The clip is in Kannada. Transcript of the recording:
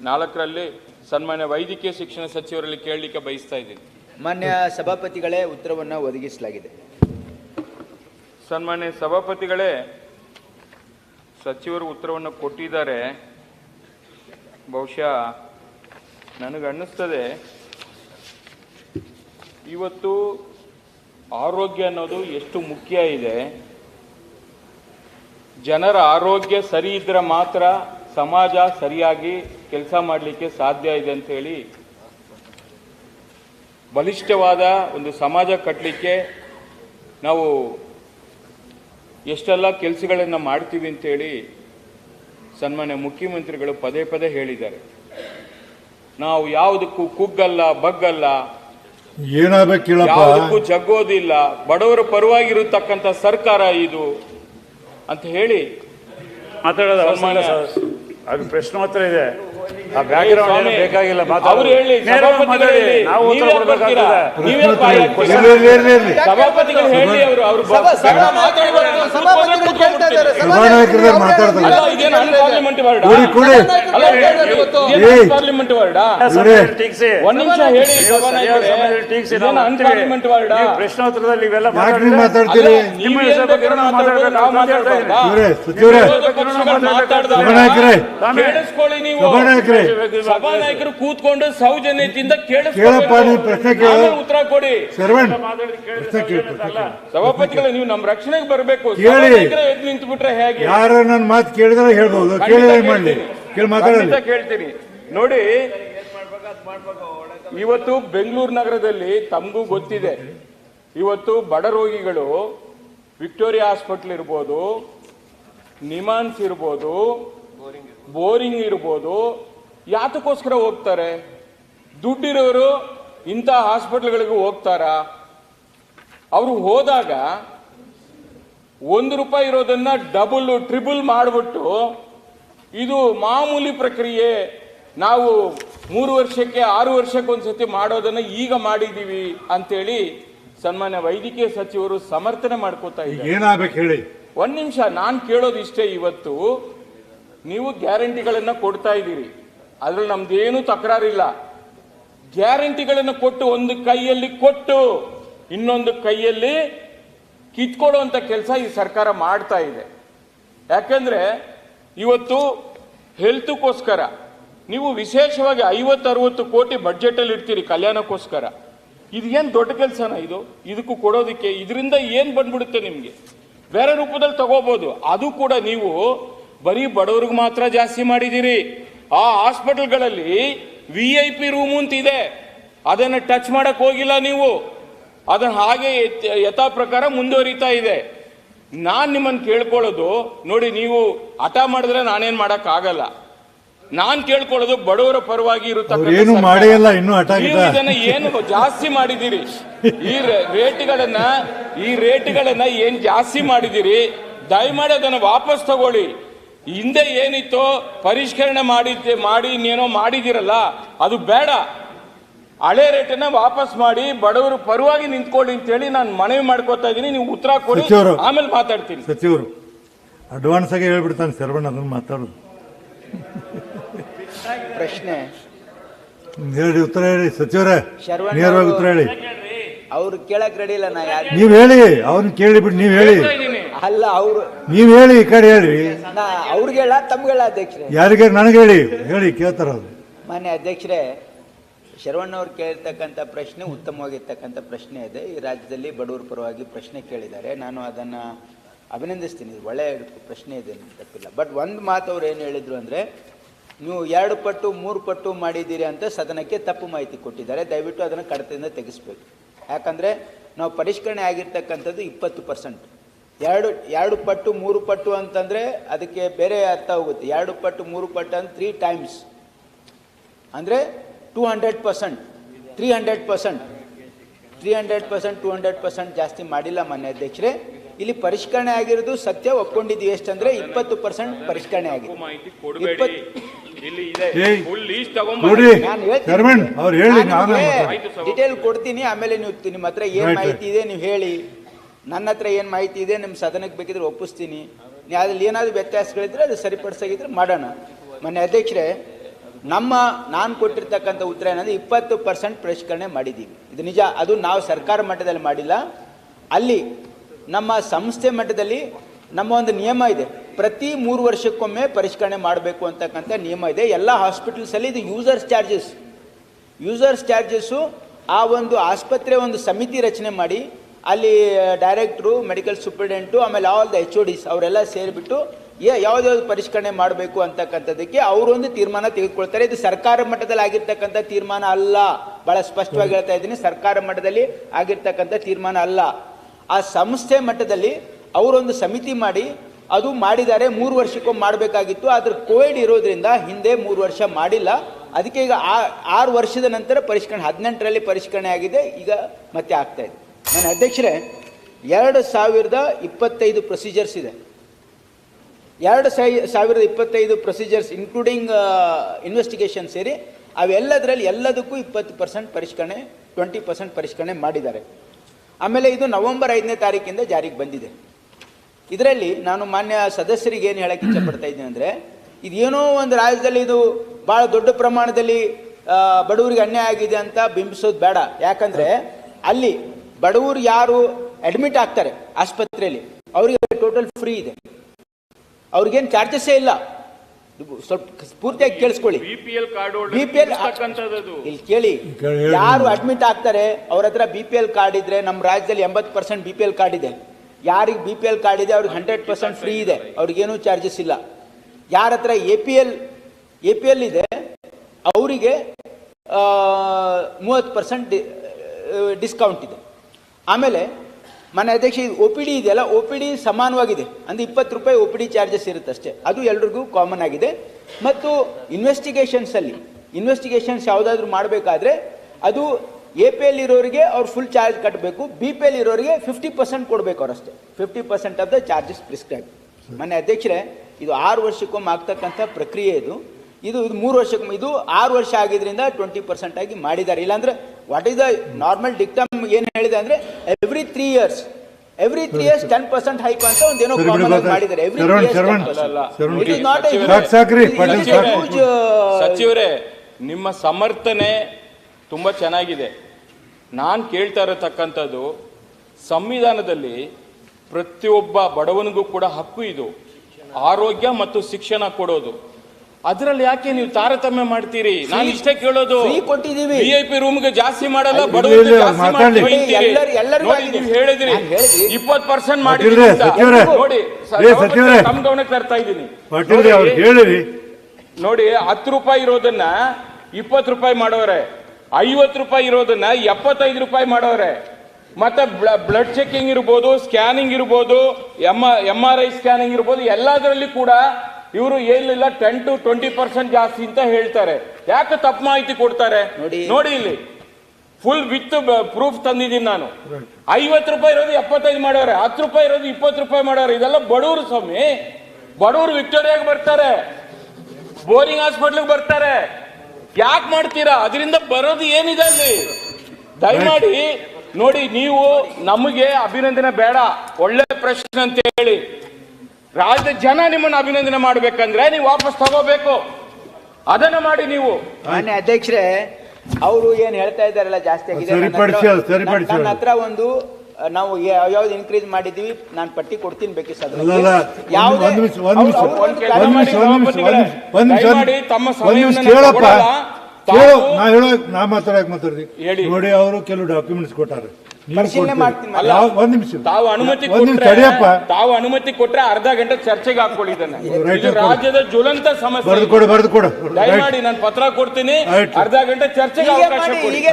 ನಾಲ್ಕರಲ್ಲಿ ಸನ್ಮಾನ್ಯ ವೈದ್ಯಕೀಯ ಶಿಕ್ಷಣ ಸಚಿವರಲ್ಲಿ ಕೇಳಲಿಕ್ಕೆ ಬಯಸ್ತಾ ಇದ್ದೀನಿ. ಮಾನ್ಯ ಸಭಾಪತಿಗಳೇ ಉತ್ತರವನ್ನು ಒದಗಿಸಲಾಗಿದೆ. ಸನ್ಮಾನ್ಯ ಸಭಾಪತಿಗಳೇ ಸಚಿವರು ಉತ್ತರವನ್ನು ಕೊಟ್ಟಿದ್ದಾರೆ. ಬಹುಶಃ ನನಗೆ ಅನ್ನಿಸ್ತದೆ ಇವತ್ತು ಆರೋಗ್ಯ ಅನ್ನೋದು ಎಷ್ಟು ಮುಖ್ಯ ಇದೆ. ಜನರ ಆರೋಗ್ಯ ಸರಿ ಇದ್ರೆ ಮಾತ್ರ ಸಮಾಜ ಸರಿಯಾಗಿ ಕೆಲಸ ಮಾಡಲಿಕ್ಕೆ ಸಾಧ್ಯ ಇದೆ ಅಂತ ಹೇಳಿ ಬಲಿಷ್ಠವಾದ ಒಂದು ಸಮಾಜ ಕಟ್ಟಲಿಕ್ಕೆ ನಾವು ಎಷ್ಟೆಲ್ಲ ಕೆಲಸಗಳನ್ನು ಮಾಡ್ತೀವಿ ಅಂತೇಳಿ ಸನ್ಮಾನ್ಯ ಮುಖ್ಯಮಂತ್ರಿಗಳು ಪದೇ ಪದೇ ಹೇಳಿದ್ದಾರೆ. ನಾವು ಯಾವುದಕ್ಕೂ ಕುಗ್ಗಲ್ಲ ಬಗ್ಗಲ್ಲ ಯಾವುದಕ್ಕೂ ಜಗ್ಗೋದಿಲ್ಲ ಬಡವರ ಪರವಾಗಿರತಕ್ಕಂಥ ಸರ್ಕಾರ ಇದು ಅಂತ ಹೇಳಿ ಮಾತಾಡೋದು ಅದು ಪ್ರಶ್ನೋತ್ತರ ಇದೆ. ಆ ಬ್ಯಾಕ್ಗ್ರೌಂಡ್ ಏನು ಬೇಕಾಗಿಲ್ಲ ಅವ್ರು ಹೇಳಿ ನೇರವಾಗಿ ಸಭಾಪತಿಗಳು ಮಾತಾಡಿ ಹೇಳಿ. ನಾವು ಉತ್ತರ ಬಾಯಿ ಹಾಕ್ತೀರಾ? ಇರ್ಲಿ, ಇರ್ಲಿ, ಇರ್ಲಿ, ಇರ್ಲಿ. ಸಭಾಪತಿಗಳು ಹೇಳಿ ಅವರು ಅವರು ಸಭಾ- ಸಭಾ- ಕೇಳ್ತಾ ಪಾರ್ಲಿಮೆಂಟ್ ವರ್ಡ್ ಇವ್ರೇ. ಟೀಕ್ಸಿ. ಒಂದ್ ನಿಮಿಷ ಹೇಳಿ ನೀವು ಸಭಾನಾಯಕರೇ. ಪ್ರಶ್ನೋತ್ತರದಲ್ಲಿ ಇವೆಲ್ಲ ಮಾತಾಡ್ತೀರಿ. ಕೇಳಿಸ್ಕೊಳ್ಳಿ ನೀವು. ಕೂತ್ಕೊಂಡು ಸೌಜನ್ಯದಿಂದ ಕೇಳಪ್ಪ. ನೀವು ಪ್ರಶ್ನೆ ಕೇಳು. ಉತ್ತರ ಕೊಡಿ. ಕೇಳು, ಸಭಾಪತಿಗಳು ನೀವು ನಮ್ಮ ರಕ್ಷಣೆಗೆ ಬರಬೇಕು. ಕೇಳಿ. ನಿಂತು ಬಿಟ್ರೆ ಹೇಗೆ? ಯಾರು ನನ್ನ ಮಾತು ಕೇಳಿದ್ರೆ ಹೇಳ್ಬೋದು. ಖಂಡಿತ ಕೇಳಿದ್ರೆ ಏನ್ ಮಾಡ್ಲಿ. ಕೇಳ್ತೀನಿ. ಕೇಳಿ ಮಾತಾಡಲಿ. ಖಂಡಿತ ಕೇಳ್ತೀನಿ. ನೋಡಿ ಇವತ್ತು ಬೆಂಗಳೂರು ನಗರದಲ್ಲಿ ತಮಗೂ ಗೊತ್ತಿದೆ. ಇವತ್ತು ಬಡ ರೋಗಿಗಳು ವಿಕ್ಟೋರಿಯಾ ಹಾಸ್ಪಿಟಲ್ ಇರ್ಬೋದು ನಿಮಾನ್ಸ್ ಇರ್ಬೋದು ಬೋರಿಂಗ್ ಇರ್ಬೋದು ಯಾತಕ್ಕೋಸ್ಕರ ಹೋಗ್ತಾರೆ? ದುಡ್ಡಿರೋರು ಇಂಥ ಹಾಸ್ಪಿಟಲ್ಗಳಿಗೂ ಹೋಗ್ತಾರಾ? ಅವರು ಹೋದಾಗ ಒಂದು ರೂಪಾಯಿ ಇರೋದನ್ನ ಡಬಲ್ ಟ್ರಿಬಲ್ ಮಾಡಿಬಿಟ್ಟು ಇದು ಮಾಮೂಲಿ ಪ್ರಕ್ರಿಯೆ. ನಾವು ಮೂರು ವರ್ಷಕ್ಕೆ ಆರು ವರ್ಷಕ್ಕೆ ಒಂದ್ಸತಿ ಮಾಡೋದನ್ನ ಈಗ ಮಾಡಿದೀವಿ ಅಂತೇಳಿ ಸನ್ಮಾನ್ಯ ವೈದ್ಯಕೀಯ ಸಚಿವರು ಸಮರ್ಥನೆ ಮಾಡ್ಕೋತಾ ಏನಾಗ್ಬೇಕು ಹೇಳಿ? ಒಂದ್ ನಿಮಿಷ ನಾನು ಕೇಳೋದು ಇಷ್ಟೇ ಇವತ್ತು. ನೀವು ಗ್ಯಾರಂಟಿಗಳನ್ನ ಕೊಡ್ತಾ ಇದ್ದೀರಿ. ಅದ್ರಲ್ಲಿ ನಮ್ದೇನು ತಕರಾರಿಲ್ಲ. ಗ್ಯಾರಂಟಿಗಳನ್ನು ಕೊಟ್ಟು ಒಂದು ಕೈಯಲ್ಲಿ ಕೊಟ್ಟು ಇನ್ನೊಂದು ಕೈಯಲ್ಲಿ ಕಿತ್ಕೊಡುವಂತ ಕೆಲಸ ಈ ಸರ್ಕಾರ ಮಾಡ್ತಾ ಇದೆ. ಯಾಕಂದ್ರೆ ಇವತ್ತು ಹೆಲ್ತ್ಗೋಸ್ಕರ ನೀವು ವಿಶೇಷವಾಗಿ ಐವತ್ತು ಅರವತ್ತು ಕೋಟಿ ಬಡ್ಜೆಟಲ್ಲಿ ಇಡ್ತೀರಿ ಕಲ್ಯಾಣಕ್ಕೋಸ್ಕರ. ಇದು ಏನು ದೊಡ್ಡ ಕೆಲಸನ ಇದು? ಇದಕ್ಕೂ ಕೊಡೋದಕ್ಕೆ, ಇದರಿಂದ ಏನು ಬಂದ್ಬಿಡುತ್ತೆ ನಿಮಗೆ? ಬೇರೆ ರೂಪದಲ್ಲಿ ತಗೋಬೋದು. ಅದು ಕೂಡ ನೀವು ಬರೀ ಬಡವ್ರಿಗೆ ಮಾತ್ರ ಜಾಸ್ತಿ ಮಾಡಿದ್ದೀರಿ ಆ ಹಾಸ್ಪಿಟಲ್ಗಳಲ್ಲಿ ವಿ ಐ ಪಿ ರೂಮ್ ಅಂತ ಇದೆ. ಅದನ್ನ ಟಚ್ ಮಾಡೋಕ್ಕೋಗಿಲ್ಲ ನೀವು. ಅದನ್ನ ಹಾಗೆ ಯಥ್- ಪ್ರಕಾರ ಮುಂದುವರಿತಾ ಇದೆ. ನಾನು ನಿಮ್ಮನ್ನು ಕೇಳ್ಕೊಳ್ಳೋದು ನೋಡಿ ನೀವು ಹಠ ಮಾಡಿದ್ರೆ ನಾನೇನು ಮಾಡಕ್ ಆಗಲ್ಲ ನಾನ್ ಕೇಳ್ಕೊಳ್ಳೋದು ಬಡವರ ಪರವಾಗಿ ಇದನ್ನ ಏನು ಜಾಸ್ತಿ ಮಾಡಿದಿರಿ ಈ ರೇಟ್ಗಳನ್ನ ಈ ರೇಟ್ಗಳನ್ನ ಏನ್ ಜಾಸ್ತಿ ಮಾಡಿದಿರಿ ದಯಮಾಡಿ ಅದನ್ನ ವಾಪಸ್ ತಗೊಳ್ಳಿ. ಹಿಂದೆ ಏನಿತ್ತು ಪರಿಷ್ಕರಣೆ ಮಾಡಿ ಮಾಡಿ ಇನ್ನೇನೋ ಮಾಡಿದಿರಲ್ಲ ಅದು ಬೇಡ. ಹಳೆ ರೇಟನ್ನ ವಾಪಸ್ ಮಾಡಿ ಬಡವರು ಪರವಾಗಿ ನಿಂತ್ಕೊಳ್ಳಿ ಅಂತೇಳಿ ನಾನು ಮನವಿ ಮಾಡ್ಕೋತಾ ಇದ್ದೀನಿ. ನೀವು ಉತ್ತರ ಕೊಡಿ ಸಚಿವರು. ಆಮೇಲೆ ಮಾತಾಡ್ತೀನಿ. ಸಚಿವರು ಅಡ್ವಾನ್ಸ್ ಆಗಿ ಹೇಳ್ಬಿಡ್ತಾನೆ ಶರವಣ್ ಅದನ್ನು ಮಾತಾಡೋದು. ಪ್ರಶ್ನೆ. ಹೇಳಿ ಉತ್ತರ ಹೇಳಿ. ಸಚಿವರೇ ನೇರವಾಗಿ ಉತ್ತರ ಹೇಳಿ. ಅವ್ರು ಕೇಳಕ್ ರೆಡಿ ಇಲ್ಲ ನಾ ಯಾರು ನೀವ್ ಹೇಳಿ ಅವ್ರನ್ನ ಕೇಳಿಬಿಟ್ಟು ನೀವ್ ಹೇಳಿ. ಹೇಳ್ತಾ ಇದ್ದೀನಿ. ಅಲ್ಲ ಅವರು ನೀವ್ ಹೇಳಿ ಈ ಕಡೆ ಹೇಳಿ. ನಾ ಅವ್ರಿಗೆ ಹೇಳ ತಮ್ಗೆ ಹೇಳ ಅಧ್ಯಕ್ಷರೇ. ಯಾರಿಗೆ ನನಗೆ ಹೇಳಿ ಹೇಳಿ ಕೇಳ್ತಾರ ಅವ್ರು. ಮಾನ್ಯ ಅಧ್ಯಕ್ಷರೇ ಶರವಣ್ಣವ್ರು ಕೇಳಿರ್ತಕ್ಕಂಥ ಪ್ರಶ್ನೆ ಉತ್ತಮವಾಗಿರ್ತಕ್ಕಂಥ ಪ್ರಶ್ನೆ ಇದೆ. ಈ ರಾಜ್ಯದಲ್ಲಿ ಬಡವರ ಪರವಾಗಿ ಪ್ರಶ್ನೆ ಕೇಳಿದ್ದಾರೆ. ನಾನು ಅದನ್ನು ಅಭಿನಂದಿಸ್ತೀನಿ. ಒಳ್ಳೆಯ ಪ್ರಶ್ನೆ ಇದೆ ತಪ್ಪಿಲ್ಲ. ಬಟ್ ಒಂದು ಮಾತು ಅವ್ರು ಏನು ಹೇಳಿದರು ಅಂದರೆ, ನೀವು ಎರಡು ಪಟ್ಟು, ಮೂರು ಪಟ್ಟು ಮಾಡಿದ್ದೀರಿ ಅಂತ ಸದನಕ್ಕೆ ತಪ್ಪು ಮಾಹಿತಿ ಕೊಟ್ಟಿದ್ದಾರೆ. ದಯವಿಟ್ಟು ಅದನ್ನು ಕಡತದಿಂದ ತೆಗೆಸ್ಬೇಕು. ಯಾಕಂದರೆ, ನಾವು ಪರಿಷ್ಕರಣೆ ಆಗಿರ್ತಕ್ಕಂಥದ್ದು ಇಪ್ಪತ್ತು ಪರ್ಸೆಂಟ್ ಎರಡು ಎರಡು ಪಟ್ಟು, ಮೂರು ಪಟ್ಟು ಅಂತಂದರೆ ಅದಕ್ಕೆ ಬೇರೆ ಅರ್ಥ ಹೋಗುತ್ತೆ. ಎರಡು ಪಟ್ಟು, ಮೂರು ಪಟ್ಟು ಅಂತ ತ್ರೀ ಟೈಮ್ಸ್ ಅಂದರೆ two hundred percent three hundred percent three hundred percent two hundred percent ಜಾಸ್ತಿ ಮಾಡಿಲ್ಲ ಮಾನ್ಯ ಅಧ್ಯಕ್ಷರೇ. ಇಲ್ಲಿ ಪರಿಷ್ಕರಣೆ ಆಗಿರೋದು ಸತ್ಯ ಒಪ್ಕೊಂಡಿದ್ದೀವಿ ಎಷ್ಟಂದ್ರೆ ಇಪ್ಪತ್ತು ಪರ್ಸೆಂಟ್ ಪರಿಷ್ಕರಣೆ ಆಗಿದೆ. ಡಿಟೇಲ್ ಕೊಡ್ತೀನಿ ಆಮೇಲೆ ನೀವು ನಿಮ್ಮ ಹತ್ರ ಏನು ಮಾಹಿತಿ ಇದೆ ನೀವು ಹೇಳಿ. ನನ್ನ ಹತ್ರ ಏನು ಮಾಹಿತಿ ಇದೆ ನಿಮ್ಮ ಸದನಕ್ಕೆ ಬೇಕಿದ್ರೆ ಒಪ್ಪಿಸ್ತೀನಿ. ಅದ್ರಲ್ಲಿ ಏನಾದರೂ ವ್ಯತ್ಯಾಸಗಳಿದ್ರೆ ಅದು ಸರಿಪಡಿಸಾಗಿದ್ರೆ ಮಾಡೋಣ. ಮೊನ್ನೆ ಅಧ್ಯಕ್ಷರೇ ನಮ್ಮ, ನಾನು ಕೊಟ್ಟಿರ್ತಕ್ಕಂಥ ಉತ್ತರ ಏನಂದ್ರೆ ಇಪ್ಪತ್ತು ಪರ್ಸೆಂಟ್ ಪರಿಷ್ಕರಣೆ ಮಾಡಿದ್ದೀವಿ. ಇದು ನಿಜ, ಅದು ನಾವು ಸರ್ಕಾರ ಮಟ್ಟದಲ್ಲಿ ಮಾಡಿಲ್ಲ. ಅಲ್ಲಿ ನಮ್ಮ ಸಂಸ್ಥೆ ಮಟ್ಟದಲ್ಲಿ ನಮ್ಮ ಒಂದು ನಿಯಮ ಇದೆ. ಪ್ರತಿ ಮೂರು ವರ್ಷಕ್ಕೊಮ್ಮೆ ಪರಿಷ್ಕರಣೆ ಮಾಡಬೇಕು ಅಂತಕ್ಕಂಥ ನಿಯಮ ಇದೆ. ಎಲ್ಲ ಹಾಸ್ಪಿಟಲ್ಸಲ್ಲಿ ಇದು ಯೂಸರ್ಸ್ ಚಾರ್ಜಸ್ ಯೂಸರ್ಸ್ ಚಾರ್ಜಸ್ಸು ಆ ಒಂದು ಆಸ್ಪತ್ರೆ ಒಂದು ಸಮಿತಿ ರಚನೆ ಮಾಡಿ, ಅಲ್ಲಿ ಡೈರೆಕ್ಟ್ರು ಮೆಡಿಕಲ್ ಸೂಪರಿಂಟೆಂಟು ಆಮೇಲೆ all the H O D's ಅವರೆಲ್ಲ ಸೇರಿಬಿಟ್ಟು ಯಾವ್ದಾವ್ದು ಪರಿಷ್ಕರಣೆ ಮಾಡಬೇಕು ಅಂತಕ್ಕಂಥದ್ದಕ್ಕೆ ಅವರೊಂದು ತೀರ್ಮಾನ ತೆಗೆದುಕೊಳ್ತಾರೆ. ಇದು ಸರ್ಕಾರ ಮಟ್ಟದಲ್ಲಿ ಆಗಿರ್ತಕ್ಕಂಥ ತೀರ್ಮಾನ ಅಲ್ಲ. ಬಹಳ ಸ್ಪಷ್ಟವಾಗಿ ಹೇಳ್ತಾ ಇದ್ದೀನಿ ಸರ್ಕಾರ ಮಟ್ಟದಲ್ಲಿ ಆಗಿರ್ತಕ್ಕಂಥ ತೀರ್ಮಾನ ಅಲ್ಲ. ಆ ಸಂಸ್ಥೆ ಮಟ್ಟದಲ್ಲಿ ಅವರೊಂದು ಸಮಿತಿ ಮಾಡಿ ಅದು ಮಾಡಿದ್ದಾರೆ ಮೂರು ವರ್ಷಕ್ಕೂ ಮಾಡಬೇಕಾಗಿತ್ತು. ಆದರೆ ಕೋವಿಡ್ ಇರೋದ್ರಿಂದ ಹಿಂದೆ ಮೂರು ವರ್ಷ ಮಾಡಿಲ್ಲ. ಅದಕ್ಕೆ ಈಗ ಆ- ಆರು ವರ್ಷದ ನಂತರ ಪರಿಷ್ಕರಣೆ ಹದಿನೆಂಟರಲ್ಲಿ ಪರಿಷ್ಕರಣೆ ಆಗಿದೆ. ಈಗ ಮತ್ತೆ ಆಗ್ತಾ ಇದೆ. ನನ್ನ ಅಧ್ಯಕ್ಷರೇ ಎರಡು ಸಾವಿರದ ಇಪ್ಪತ್ತೈದು ಪ್ರೊಸೀಜರ್ಸ್ ಇದೆ. ಎರಡು ಸೈ ಸಾವಿರದ ಇಪ್ಪತ್ತೈದು ಪ್ರೊಸೀಜರ್ಸ್ ಇನ್ಕ್ಲೂಡಿಂಗ್ ಇನ್ವೆಸ್ಟಿಗೇಷನ್ ಸೇರಿ ಅವೆಲ್ಲದರಲ್ಲಿ ಎಲ್ಲದಕ್ಕೂ ಇಪ್ಪತ್ತು ಪರ್ಸೆಂಟ್ ಪರಿಷ್ಕರಣೆ ಟ್ವೆಂಟಿ ಪರ್ಸೆಂಟ್ ಪರಿಷ್ಕರಣೆ ಮಾಡಿದ್ದಾರೆ. ಆಮೇಲೆ ಇದು ನವೆಂಬರ್ ಐದನೇ ತಾರೀಕಿಂದ ಜಾರಿಗೆ ಬಂದಿದೆ. ಇದರಲ್ಲಿ ನಾನು ಮಾನ್ಯ ಸದಸ್ಯರಿಗೆ ಏನು ಹೇಳಕ್ಕೆ ಇಷ್ಟಪಡ್ತಾ ಇದ್ದೀನಿ ಅಂದರೆ, ಇದೇನೋ ಒಂದು ರಾಜ್ಯದಲ್ಲಿ ಇದು ಭಾಳ ದೊಡ್ಡ ಪ್ರಮಾಣದಲ್ಲಿ ಬಡವರಿಗೆ ಅನ್ಯಾಯ ಆಗಿದೆ ಅಂತ ಬಿಂಬಿಸೋದು ಬೇಡ. ಯಾಕಂದರೆ ಅಲ್ಲಿ ಬಡವರು ಯಾರು ಅಡ್ಮಿಟ್ ಆಗ್ತಾರೆ ಆಸ್ಪತ್ರೆಯಲ್ಲಿ, ಅವರಿಗೆ ಟೋಟಲ್ ಫ್ರೀ ಇದೆ. ಅವ್ರಿಗೇನು ಚಾರ್ಜಸ್ಸೇ ಇಲ್ಲ. ಸ್ವಲ್ಪ ಪೂರ್ತಿಯಾಗಿ ಕೇಳಿಸ್ಕೊಳ್ಳಿ. B P L card B P L holder ಇಲ್ಲಿ ಕೇಳಿ ಕೇಳಿ, ಯಾರು ಅಡ್ಮಿಟ್ ಆಗ್ತಾರೆ ಅವ್ರ ಹತ್ರ ಬಿ ಪಿ ಎಲ್ ಕಾರ್ಡ್ ಇದ್ರೆ ನಮ್ಮ ರಾಜ್ಯದಲ್ಲಿ ಎಂಬತ್ತು percent B P L card ಇದೆ. ಯಾರಿಗೆ ಬಿ ಪಿ ಎಲ್ ಕಾರ್ಡ್ ಇದೆ ಅವ್ರಿಗೆ ಹಂಡ್ರೆಡ್ ಪರ್ಸೆಂಟ್ ಫ್ರೀ ಇದೆ. ಅವ್ರಿಗೇನು ಚಾರ್ಜಸ್ ಇಲ್ಲ. ಯಾರ ಹತ್ರ A P L A P L ಇದೆ ಅವರಿಗೆ ಮೂವತ್ತು ಪರ್ಸೆಂಟ್ ಡಿಸ್ಕೌಂಟ್ ಇದೆ. ಆಮೇಲೆ ಮನೆ ಅಧ್ಯಕ್ಷ ಒ ಪಿ ಡಿ ಇದೆಯಲ್ಲ, ಒ ಪಿ ಡಿ ಸಮಾನವಾಗಿದೆ. ಅಂದರೆ ಇಪ್ಪತ್ತು ರೂಪಾಯಿ ಒ ಪಿ ಡಿ ಚಾರ್ಜಸ್ ಇರುತ್ತೆ ಅಷ್ಟೇ. ಅದು ಎಲ್ರಿಗೂ ಕಾಮನ್ ಆಗಿದೆ. ಮತ್ತು ಇನ್ವೆಸ್ಟಿಗೇಷನ್ಸಲ್ಲಿ ಇನ್ವೆಸ್ಟಿಗೇಷನ್ಸ್ ಯಾವುದಾದ್ರೂ ಮಾಡಬೇಕಾದ್ರೆ ಅದು ಎ ಪಿ ಎಲ್ ಇರೋರಿಗೆ ಅವ್ರು ಫುಲ್ ಚಾರ್ಜ್ ಕಟ್ಟಬೇಕು ಬಿ ಪಿ ಎಲ್ ಇರೋರಿಗೆ ಫಿಫ್ಟಿ ಪರ್ಸೆಂಟ್ ಕೊಡಬೇಕು ಅವರಷ್ಟೇ fifty percent of the charges prescribe ಮನೆ ಅಧ್ಯಕ್ಷರೇ, ಇದು ಆರು ವರ್ಷಕ್ಕೊಮ್ಮೆ ಆಗ್ತಕ್ಕಂಥ ಪ್ರಕ್ರಿಯೆ ಇದು. ಇದು ಇದು ಮೂರು ವರ್ಷಕ್ಕೆ ಇದು ಆರು ವರ್ಷ ಆಗಿದ್ರಿಂದ ಟ್ವೆಂಟಿ ಪರ್ಸೆಂಟ್ ಆಗಿ ಮಾಡಿದ್ದಾರೆ. ಇಲ್ಲಾಂದ್ರೆ what is the normal dictum ಏನು ಹೇಳಿದೆ ಅಂದ್ರೆ every three years every three years ten percent hike ಅಂತ ಒಂದೇನೋ ಏನೋ ಕಾಮನ್ ಆಗಿ. ಮಾಡಿದ್ದಾರೆ. ಎವ್ರಿ ನಾಟ್ ಸಾಕ್. ಸಚಿವರೇ ನಿಮ್ಮ ಸಮರ್ಥನೆ ತುಂಬಾ ಚೆನ್ನಾಗಿದೆ. ನಾನು ಕೇಳ್ತಾ ಇರತಕ್ಕಂಥದ್ದು ಸಂವಿಧಾನದಲ್ಲಿ ಪ್ರತಿಯೊಬ್ಬ ಬಡವನಿಗೂ ಕೂಡ ಹಕ್ಕು ಇದು. ಆರೋಗ್ಯ ಮತ್ತು ಶಿಕ್ಷಣ ಕೊಡೋದು. ಅದರಲ್ಲಿ ಯಾಕೆ ನೀವು ತಾರತಮ್ಯ ಮಾಡ್ತೀರಿ ನಾನು ಇಷ್ಟೇ ಕೇಳೋದು ಫ್ರೀ ಕೊಟ್ಟಿದ್ದೀವಿ. ವಿ ಐ ಪಿ ರೂಮ್ಗೆ ಜಾಸ್ತಿ ಮಾಡಲ್ಲ ಬಡವರಿಗೆ ಜಾಸ್ತಿ. ಎಲ್ಲರಿಗೂ ನೋಡಿ, ನೀವು ಹೇಳಿದ್ರಿ ನಾನು ಹೇಳಿದ್ರಿ. ಇಪ್ಪತ್ತು ಪರ್ಸೆಂಟ್ ಮಾಡಿದ್ರಿ ಸಚಿವರೇ. ನೋಡಿ ಸ- ಏ, ಸಚಿವರೇ. ತಮ್ಮ ಗಮನಕ್ಕೆ ತರ್ತಾ ಇದ್ದೀನಿ ಪಾಟೀಲ್ ಅವ್ರು ಹೇಳಿರಿ ನೋಡಿ ಹತ್ತು ರೂಪಾಯಿ ಇರೋದನ್ನ ಇಪ್ಪತ್ತು ರೂಪಾಯಿ ಮಾಡೋರೆ ಐವತ್ತು ರೂಪಾಯಿ ಇರೋದನ್ನ ಎಪ್ಪತ್ತೈದು ರೂಪಾಯಿ ಮಾಡೋರೆ ಮತ್ತೆ ಬ್ಲಡ್ ಚೆಕಿಂಗ್ ಇರ್ಬೋದು ಸ್ಕ್ಯಾನಿಂಗ್ ಇರ್ಬೋದು M M R I scanning ಇರ್ಬೋದು ಎಲ್ಲದರಲ್ಲಿ ಕೂಡ ಇವರು ಏನಿಲ್ಲ ಟೆನ್ ಟು ಟ್ವೆಂಟಿ ಪರ್ಸೆಂಟ್ ಜಾಸ್ತಿ ಅಂತ ಹೇಳ್ತಾರೆ. ಯಾಕೆ ತಪ್ಪು ಮಾಹಿತಿ ಕೊಡ್ತಾರೆ? ನೋಡಿ. ನೋಡಿ ಇಲ್ಲಿ. ಫುಲ್ ವಿತ್ ಪ್ರೂಫ್ ತಂದಿದ್ದೀನಿ ನಾನು. ಐವತ್ತು ರೂಪಾಯಿ ಇರೋದು ಎಪ್ಪತ್ತೈದು ಮಾಡೋರೆ ಹತ್ತು ರೂಪಾಯಿ ಇರೋದು ಇಪ್ಪತ್ತು ರೂಪಾಯಿ ಮಾಡೋರೆ ಇದೆಲ್ಲ ಬಡವರು ಸ್ವಾಮಿ. ಬಡವರು ವಿಕ್ಟೋರಿಯಾಗೆ ಬರ್ತಾರೆ. ಬೋರಿಂಗ್ ಹಾಸ್ಪಿಟ್ಲಿಗೆ ಬರ್ತಾರೆ. ಯಾಕೆ ಮಾಡ್ತೀರಾ? ಅದರಿಂದ ಬರೋದು ಏನಿದೆ ಅಲ್ಲಿ? ದಯಮಾಡಿ ನೋಡಿ ನೀವು ನಮಗೆ ಅಭಿನಂದನೆ ಬೇಡ. ಒಳ್ಳೆ ಪ್ರಶ್ನೆ ಅಂತ ಹೇಳಿ ರಾಜ್ಯದ ಜನ ನಿಮ್ಮನ್ನ ಅಭಿನಂದನೆ ಮಾಡ್ಬೇಕಂದ್ರೆ ನೀವು ವಾಪಸ್ ತಗೋಬೇಕು ಅದನ್ನ ಮಾಡಿ ನೀವು ಮಾನ್ಯ ಅಧ್ಯಕ್ಷರೇ ಅವರು ಏನ್ ಹೇಳ್ತಾ ಇದ್ದಾರಲ್ಲ ಜಾಸ್ತಿ ಆಗಿದೆ ನನ್ನ ಹತ್ರ- ಸರಿಪಡಿಸಿ ಅದು, ಸರಿಪಡಿಸಿ ನನ್ನ ಹತ್ರ ಒಂದು ನಾವು ಯಾವ್ದು ಇನ್ಕ್ರೀಸ್ ಮಾಡಿದೀವಿ ನಾನು ಪಟ್ಟಿ ಕೊಡ್ತೀನಿ ಬೇಕಿಸ್ ಒಂದು-. ಒಂದ್ ನಿಮಿಷ, ಒಂದ್ ನಿಮಿಷ. ಅವ್ರು- ಅವ್ರು ಒಂದ್ ಕೆಲಸ ಒಂದು ನಿಮಿಷ, ಮಾಡಿ ಒಂದ್ ನಿಮಿಷ, ಒಂದ್ ನಿಮಿಷ, ಒಂದ್ ನಿಮಿಷ, ದಯಮಾಡಿ ತಮ್ಮ ಒಂದ್ ನಿಮಿಷ ಸಮಯವನ್ನ ಕೇಳಪ್ಪ ತಗೊಳ್ಳಲ್ಲ. ಕೇಳು ತಾವು- ನಾ ಹೇಳೋ ನಾ ಮಾತಾಡಕ್ ಮಾತಾಡ್ರಿ ಹೇಳಿ. ನೋಡಿ ಅವರು ಕೆಲವು ಡಾಕ್ಯುಮೆಂಟ್ಸ್ ಕೊಟ್ಟಾರೆ ಪರಿಶೀಲನೆ ಮಾಡ್ತೀನಿ. ಅಲ್ಲ, ಯಾವ- ಒಂದ್ ನಿಮಿಷ. ತಾವು ಅನುಮತಿ ಒಂದ್ ನಿಮಿಷ ಕೊಟ್ರೆ ತಡಿಯಪ್ಪ ತಾವು ಅನುಮತಿ ಕೊಟ್ರೆ ಅರ್ಧ ಗಂಟೆ ಚರ್ಚೆಗೆ ಹಾಕೊಳ್ಳಿ ಇದನ್ನ. ಇದು. ರಾಜ್ಯದ ಜ್ವಲಂತ ಸಮಸ್ಯೆ ಬರೆದು ಕೊಡು ಬರೆದು ಕೊಡು. ದಯಮಾಡಿ ನಾನು ಪತ್ರ ಕೊಡ್ತೀನಿ. ಅರ್ಧ ಗಂಟೆ ಚರ್ಚೆಗೆ ಹೀಗೆ ಅವಕಾಶ ಮಾಡಿ ಕೊಡಿ. ಹೀಗೆ